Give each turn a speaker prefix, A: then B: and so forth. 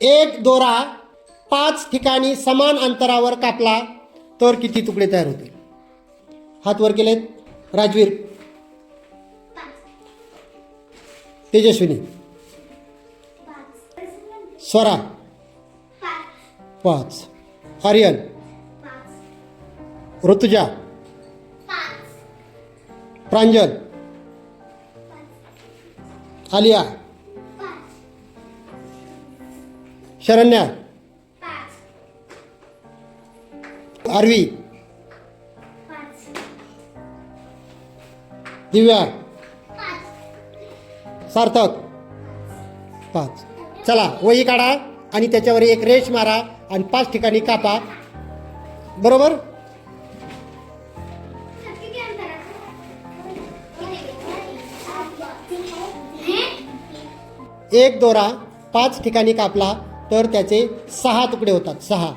A: एक दोरा पाच ठिकाणी समान अंतरावर कापला तर किती तुकडे तयार होतील? हात वर केलेत. राजवीर. तेजस्विनी. स्वरा. पाच. आर्यन. ऋतुजा. प्रांजल. आलिया. शरण्या. आरवी. दिव्या. सार्थक. पाच. चला वही काढा आणि त्याच्यावर एक रेष मारा आणि पाच ठिकाणी कापा. बरोबर? एक दोरा पाच ठिकाणी कापला. तर त्याचे सहा तुकडे होतात सहा.